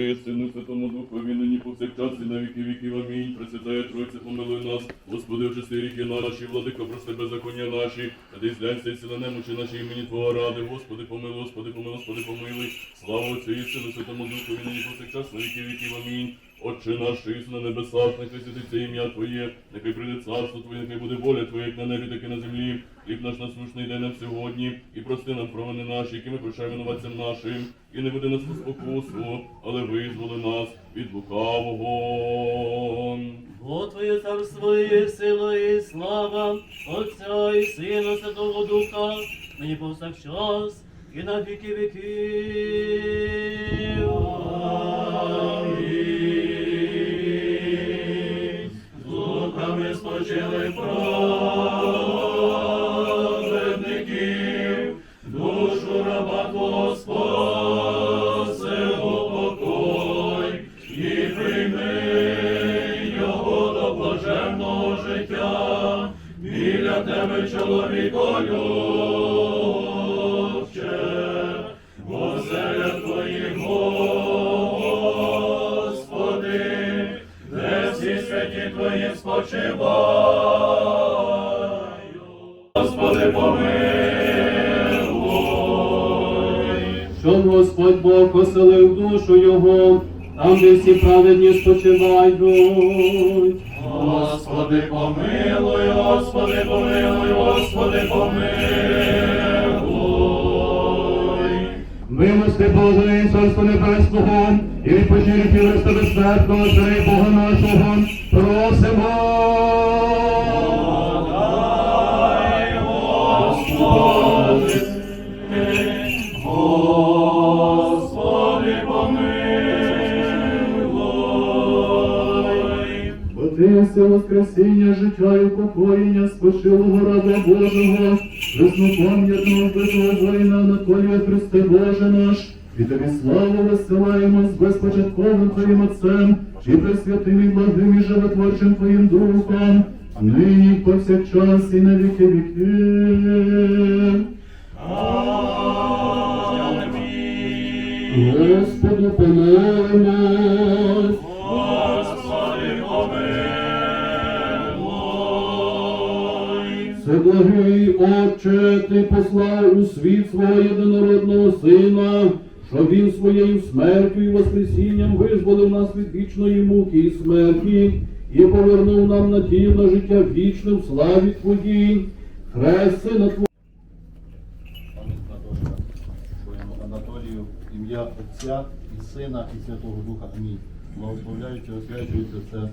Сину Святому Духові, нині повсякчас і на віки віків. Амінь. Пресвятає Тройця, помилуй нас, Господи, очисти ріки наші, владико, прости беззаконня наші, а ти зглянься і сила немочі наші імені Твого ради. Господи, помилуй, Господи, помилуй, Господи, помилуй. Слава Отцю і Сину Святому Духові, нині повсякчас на віки віків. Амінь. Отче наш, що на небесах, нехай святиться ім'я Твоє, нехай прийде царство Твоє, нехай буде воля Твоя, як на небі, так і на землі. Хліб наш насущний дай нам сьогодні, і прости нам провини наші, які ми прощаємо винуватцям нашим, і не веди нас у спокусу, але визволи нас від лукавого. Бо Твоє царство є сила і слава, Отця і Сина Святого Духа, нині повсякчас і на віки віків. Праведників, душу раба упокой, і прийми його до блаженного життя, біля тебе чоловіко любче, оселя твоїх, Господи, де всі святі твої спочивають. Душу його, там, де всі праведні спочивають. Господи, помилуй, Господи, помилуй, Господи, помилуй. Милости Божої, і Царство Небесного, і відпочинок Христа безсмертного, Царя Бога нашого, просимо. Воскресіння, життя і упокоєння спочилого раба Божого, преснопам'ятного вбитого воїна Анатолія Христе Боже наш, і тобі славу висилаємо з безпочатковим Твоїм Отцем, і пресвятим і благим і животворчим Твоїм Духом, нині повсякчас і на віки віків. Господу помолимось. Отче, Ти послав у світ свого єдинородного Сина, щоб Він своєю смертю і воскресінням визволив нас від вічної муки і смерті і повернув нам на життя вічне в славі Твоїй. Хрест Сина Твого. Анатолію, ім'я Отця і Сина і Святого Духа. Амінь. Благословляючи, освячується це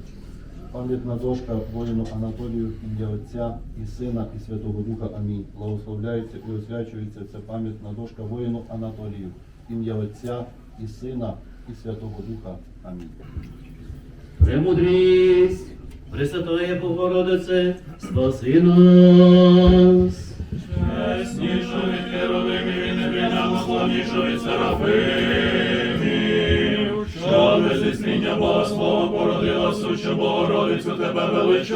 пам'ятна дошка воїну Анатолію, ім'я Отця і Сина і Святого Духа. Амінь. Благословляється і освячується це пам'ятна дошка воїну Анатолію, ім'я Отця і Сина і Святого Духа. Амінь. Премудрість, Пресвятая Богородице, спаси нас. Чесніша від Херовимів і невільному славніша від Серафимів, існіння Бога породила сущу Богородицю, тебе величаємо.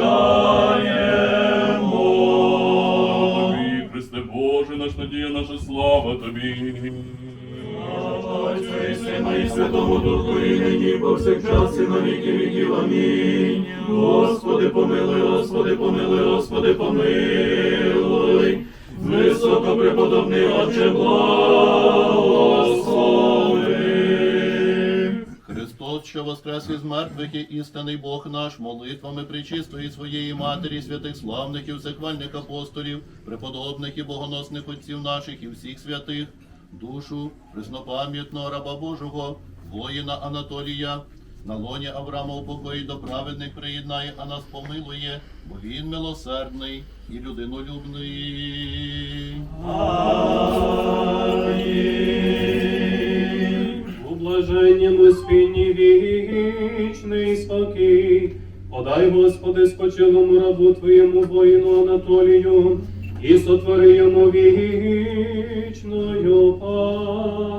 Тобі, Христе Боже, наш надія, наша слава Тобі. Отцю і Сина і Святому Духу, і нині, повсякчас, і на віки віків. Амінь. Господи, помилуй, Господи, помилуй, Господи, помилуй. Високо преподобний Отче, благослови. Що воскрес із мертвих і істинний Бог наш, молитвами причистої своєї Матері, святих славних і всехвальних апостолів, преподобних і богоносних отців наших і всіх святих, душу преснопам'ятного раба Божого, воїна Анатолія, на лоні Авраама упокоїть до праведних приєднає, а нас помилує, бо він милосердний і людинолюбний. У вічний спокій. Подай, Господи, спочилому рабу Твоєму воїну Анатолію, і сотвори йому вічною пам'ять.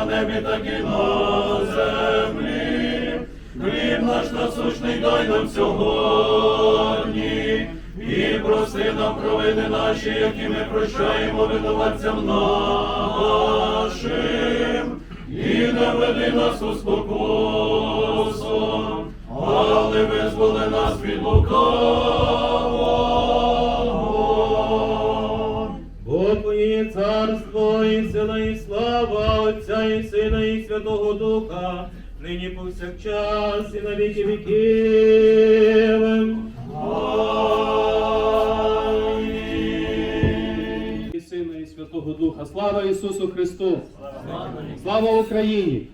На небі, так і на землі. Хліб наш насущний дай нам сьогодні. І прости нам провини наші, які ми прощаємо винуватцям нашим. І не веди нас у спокусу, але визволи нас від лукавого. Твоє царство і сила, і слава Отця і Сина, і Святого Духа, нині повсякчас і на віки віків. Амінь. І Сина, і Святого Духа. Слава Ісусу Христу! Слава Україні!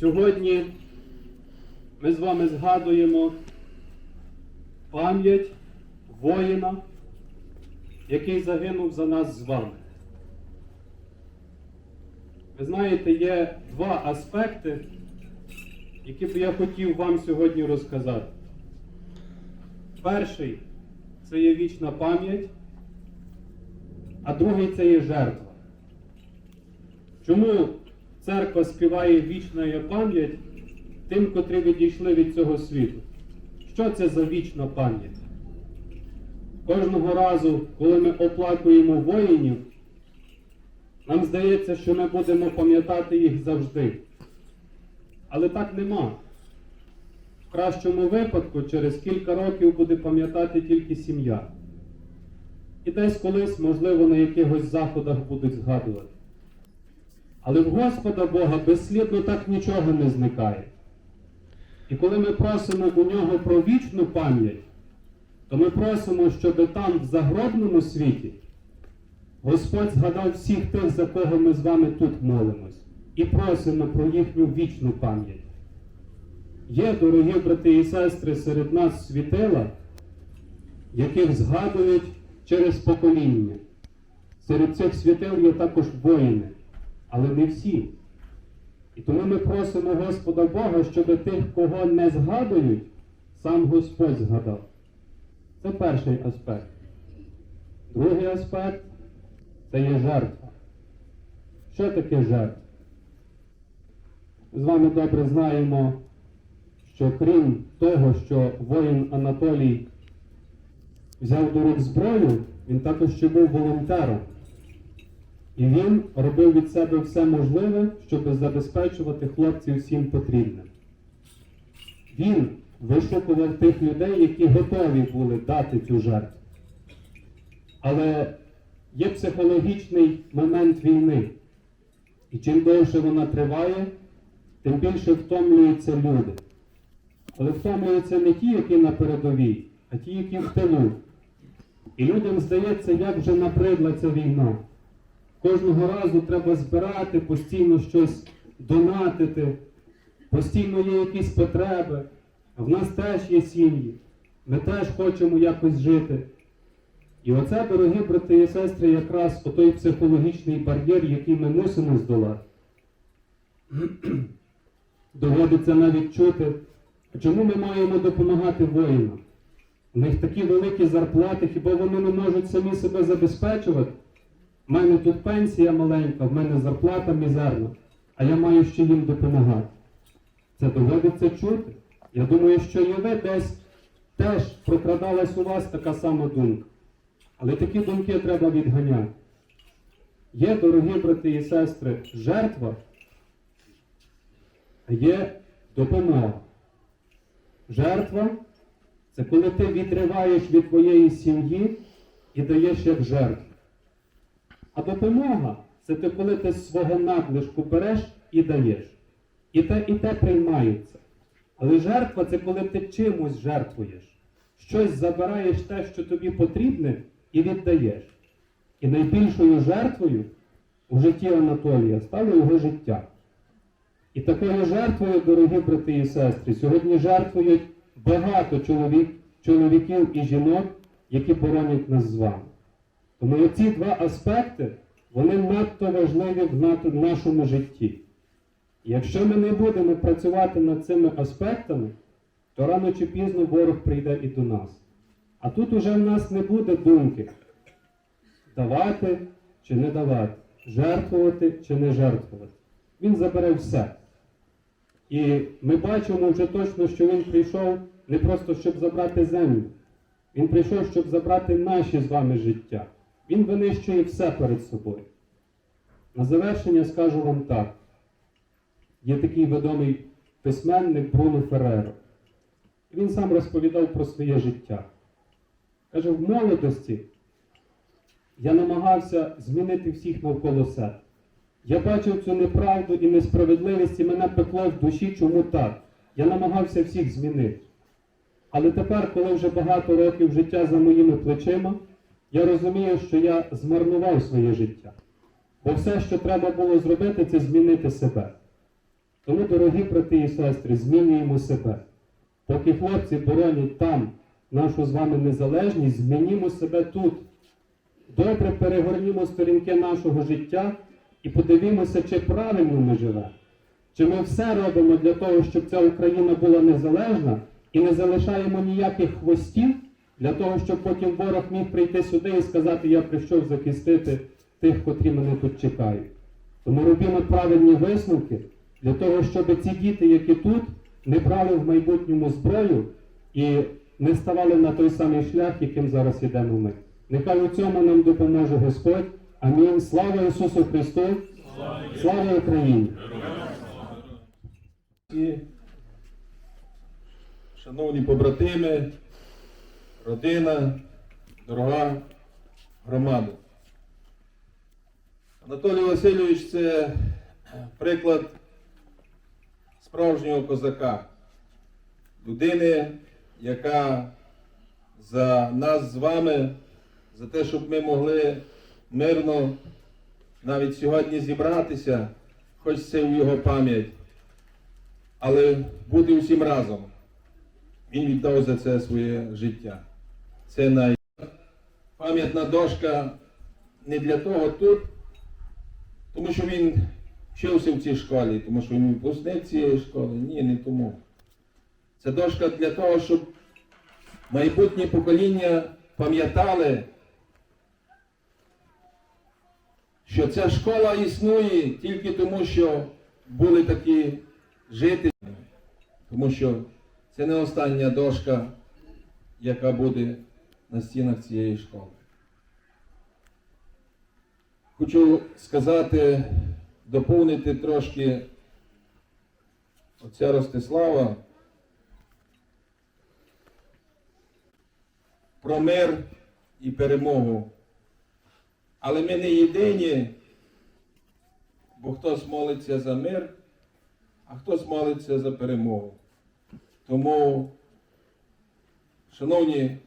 Сьогодні ми з вами згадуємо пам'ять воїна, який загинув за нас з вами. Ви знаєте, є два аспекти, які б я хотів вам сьогодні розказати. Перший це є вічна пам'ять, а другий це є жертва. Чому церква співає вічна пам'ять тим, котрі відійшли від цього світу? Що це за вічна пам'ять? Кожного разу, коли ми оплакуємо воїнів, нам здається, що ми будемо пам'ятати їх завжди. Але так нема. В кращому випадку через кілька років буде пам'ятати тільки сім'я. І десь колись, можливо, на якихось заходах будуть згадувати. Але в Господа Бога безслідно так нічого не зникає. І коли ми просимо у нього про вічну пам'ять, то ми просимо, щоб там, в загробному світі, Господь згадав всіх тих, за кого ми з вами тут молимось, і просимо про їхню вічну пам'ять. Є, дорогі брати і сестри, серед нас світила, яких згадують через покоління. Серед цих світил є також воїни, але не всі. І тому ми просимо Господа Бога, щоб тих, кого не згадують, сам Господь згадав. Це перший аспект. Другий аспект це є жертва. Що таке жертва? З вами добре знаємо, що крім того, що воїн Анатолій взяв до рук зброю, він також ще був волонтером. І він робив від себе все можливе, щоб забезпечувати хлопців всім потрібним. Він вишукував тих людей, які готові були дати цю жертву. Але є психологічний момент війни. І чим довше вона триває, тим більше втомлюються люди. Але втомлюються не ті, які на передовій, а ті, які в тилу. І людям здається, як вже набридла ця війна. Кожного разу треба збирати, постійно щось донатити, постійно є якісь потреби. А в нас теж є сім'ї. Ми теж хочемо якось жити. І оце, дорогі брати і сестри, якраз отой психологічний бар'єр, який ми мусимо здолати. Доводиться навіть чути, чому ми маємо допомагати воїнам? У них такі великі зарплати, хіба вони не можуть самі себе забезпечувати? У мене тут пенсія маленька, в мене зарплата мізерна, а я маю ще їм допомагати. Це доводиться чути. Я думаю, що і ви десь теж прокрадалась у вас така сама думка. Але такі думки треба відганяти. Є, дорогі брати і сестри, жертва, а є допомога. Жертва це коли ти відриваєш від твоєї сім'ї і даєш як жертву. А допомога це ти, коли ти з свого надлишку береш і даєш. І те, і те приймається. Але жертва це коли ти чимось жертвуєш. Щось забираєш те, що тобі потрібне, і віддаєш. І найбільшою жертвою у житті Анатолія стало його життя. І такою жертвою, дорогі брати і сестри, сьогодні жертвують багато чоловік, чоловіків і жінок, які боронять нас з вами. Тому ці два аспекти, вони надто важливі в нашому житті. Якщо ми не будемо працювати над цими аспектами, то рано чи пізно ворог прийде і до нас. А тут уже в нас не буде думки. давати чи не давати, жертвувати чи не жертвувати. Він забере все. І ми бачимо вже точно, що він прийшов не просто щоб забрати землю. Він прийшов, щоб забрати наші з вами життя. Він винищує все перед собою. На завершення скажу вам так. Є такий відомий письменник Бруно Ферреро. Він сам розповідав про своє життя. Каже, в молодості я намагався змінити всіх навколо себе. Я бачив цю неправду і несправедливість, і мене пекло в душі, чому так. Я намагався всіх змінити. Але тепер, коли вже багато років життя за моїми плечима, я розумію, що я змарнував своє життя. Бо все, що треба було зробити, це змінити себе. Тому, дорогі брати і сестри, змінюємо себе. Поки хлопці боронять там нашу з вами незалежність, змінімо себе тут. Добре перегорнімо сторінки нашого життя і подивімося, чи правильно ми живемо. Чи ми все робимо для того, щоб ця Україна була незалежна і не залишаємо ніяких хвостів для того, щоб потім ворог міг прийти сюди і сказати, я прийшов захистити тих, котрі мене тут чекають. Тому робимо правильні висновки для того, щоб ці діти, які тут, не брали в майбутньому зброю і не ставали на той самий шлях, яким зараз йдемо ми. Нехай у цьому нам допоможе Господь. Амінь. Слава Ісусу Христу! Слава Україні! Шановні побратими, родина, дорога громада. Анатолій Васильович це приклад справжнього козака, людини, яка за нас з вами, за те, щоб ми могли мирно навіть сьогодні зібратися, хоч це в його пам'ять але бути усім разом. Він віддав за це своє життя. Це най... пам'ятна дошка не для того тут, тому що він вчився в цій школі, тому що він випускник цієї школи. Ні, не тому. Це дошка для того, щоб майбутні покоління пам'ятали, що ця школа існує тільки тому, що були такі жити, тому що це не остання дошка, яка буде на стінах цієї школи. Хочу сказати, доповнити трошки отця Ростислава про мир і перемогу. Але ми не єдині, бо хтось молиться за мир а хтось молиться за перемогу. Тому, шановні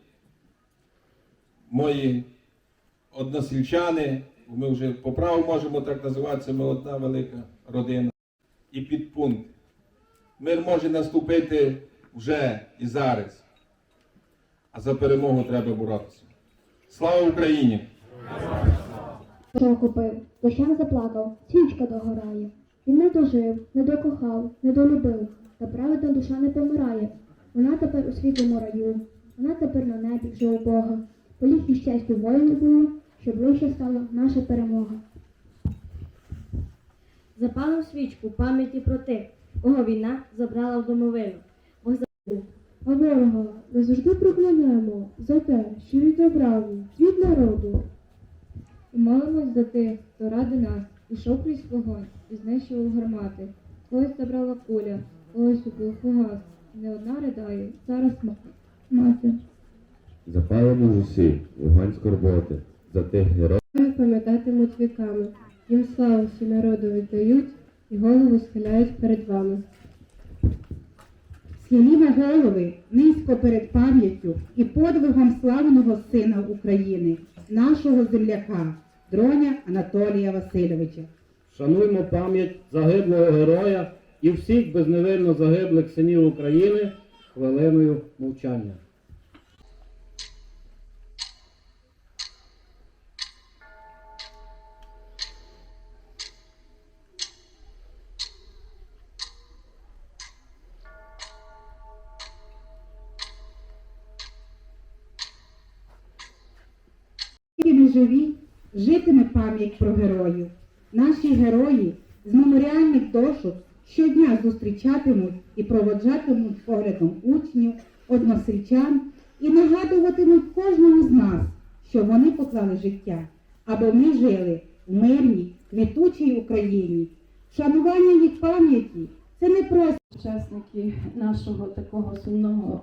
мої односельчани, ми вже по праву можемо так називатися, ми одна велика родина. І підпункт. Мир може наступити вже і зараз. А за перемогу треба боротися. Слава Україні! Що купив, дощем заплакав, свічка догорає. Він не дожив, не докохав, не долюбив, та праведна душа не помирає. Вона тепер у світлому раю, вона тепер на небі вже у Бога. Поліг і щастю воїну було, щоб ближче стала наша перемога. Запалив свічку пам'яті про тих, кого війна забрала в домовину. А ворога ми завжди проклянемо за те, що відобрав світ народу. І молимось за тих, хто ради нас ішов крізь вогонь і знищував гармати. Когось забрала куля, когось убив фугас. Не одна ридає, зараз мати. Запалимо ж усі вогонь скорботи за тих героїв. Пам'ятатимуть віками. Їм славу всі народу віддають і голову схиляють перед вами. Схилімо голови низько перед пам'яттю і подвигом славного сина України, нашого земляка, дроня Анатолія Васильовича. Шануймо пам'ять загиблого героя і всіх безневинно загиблих синів України хвилиною мовчання. Пам'ять про героїв. Наші герої з меморіальних дошок щодня зустрічатимуть і проводжатимуть поглядом учнів, односельчан і нагадуватимуть кожному з нас, що вони поклали життя, аби ми жили в мирній, квітучій Україні. Шанування їх пам'яті це не просто. учасники нашого такого сумного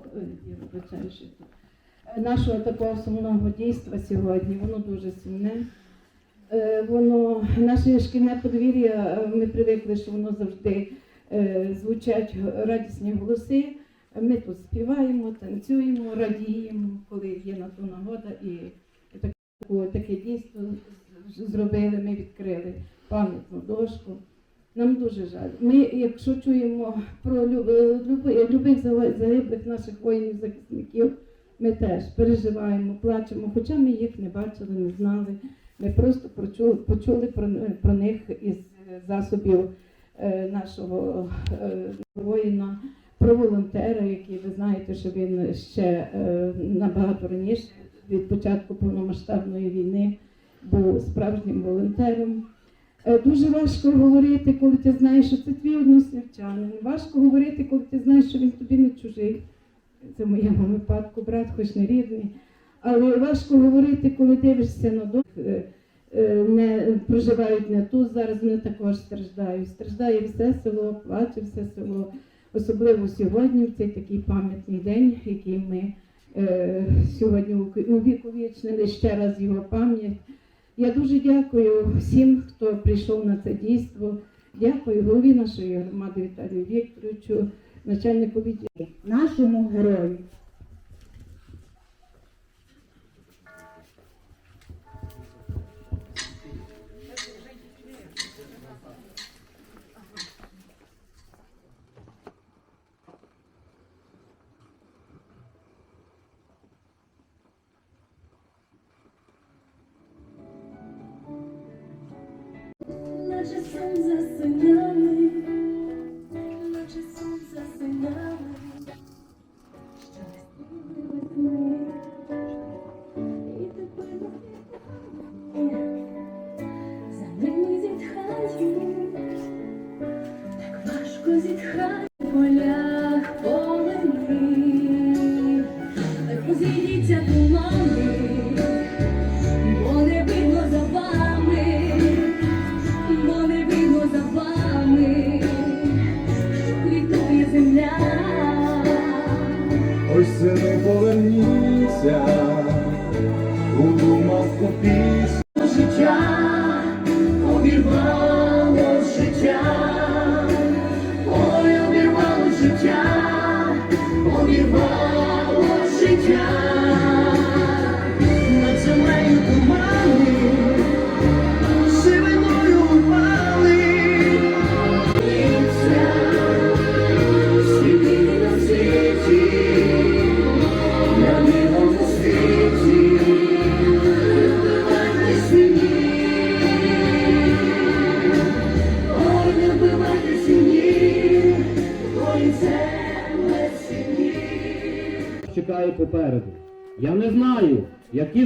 е, нашого такого сумного дійства сьогодні. Воно дуже сумне. Е, Воно наше шкільне подвір'я. е, Ми привикли, що воно завжди е, звучать радісні голоси. Ми тут співаємо, танцюємо, радіємо, коли є на то нагода, і таку, таке дійство зробили. Ми відкрили пам'ятну дошку. Нам дуже жаль. Ми, якщо чуємо про лю- любих загиблих наших воїнів, захисників, ми теж переживаємо, плачемо, хоча ми їх не бачили, не знали. Ми просто почули, почули про, про них із засобів е, нашого е, воїна, про волонтера, який ви знаєте, що він ще е, набагато раніше від початку повномасштабної війни був справжнім волонтером. Дуже важко говорити, коли ти знаєш, що це твій односельчанин. Важко говорити, коли ти знаєш, що він тобі не чужий. Це в моєму випадку брат, хоч не рідний. Але важко говорити, коли дивишся на дом, е, е, не проживають не тут. Зараз вони також страждають. Страждає все село, плаче все село. Особливо сьогодні, в цей такий пам'ятний день, який ми е, сьогодні увіковічнили ще раз його пам'ять. Я дуже дякую всім, хто прийшов на це дійство. Дякую голові нашої громади Віталію Вікторовичу, начальнику відділу. нашому герою. розійдіться тумани,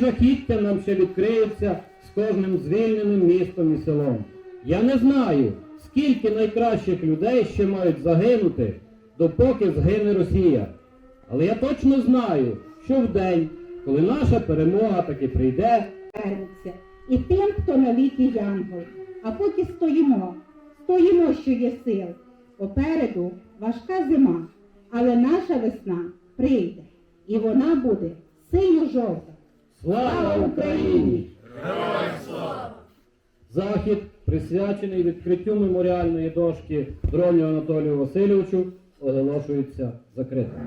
Жахіття нам ще відкриються з кожним звільненим містом і селом. Я не знаю, скільки найкращих людей ще мають загинути, допоки згине Росія. Але я точно знаю, що в день, коли наша перемога таки прийде, і тим, хто навіки янгол. А поки стоїмо, стоїмо, що є сил. Попереду важка зима, але наша весна прийде, і вона буде синьо-жовта. Слава Україні! Захід, присвячений відкриттю меморіальної дошки Дроню Анатолію Васильовичу, оголошується закритим.